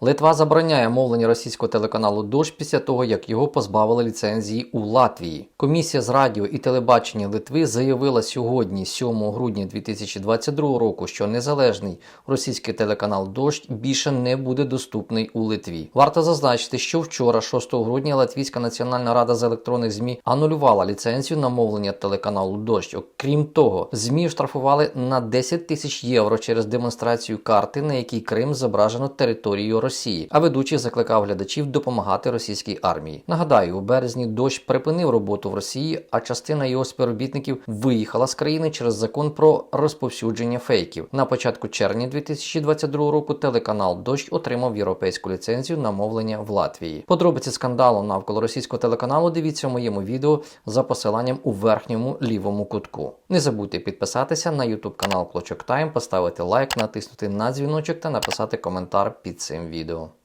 Литва забороняє мовлення російського телеканалу Дощ після того, як його позбавили ліцензії у Латвії. Комісія з радіо і телебачення Литви заявила сьогодні, 7 грудня 2022 року, що незалежний російський телеканал Дощ більше не буде доступний у Литві. Варто зазначити, що вчора, 6 грудня, Латвійська національна рада з електронних змі анулювала ліцензію на мовлення телеканалу Дощ. Окрім того, змі штрафували на 10 тисяч євро через демонстрацію карти, на якій Крим зображено територією Росії. А ведучий закликав глядачів допомагати російській армії. Нагадаю, у березні дощ припинив роботу в Росії, а частина його співробітників виїхала з країни через закон про розповсюдження фейків. На початку червня 2022 року телеканал Дощ отримав європейську ліцензію на мовлення в Латвії. Подробиці скандалу навколо російського телеканалу дивіться в моєму відео за посиланням у верхньому лівому кутку. Не забудьте підписатися на YouTube канал Клочок Тайм, поставити лайк, натиснути на дзвіночок та написати коментар під цим відео. querido.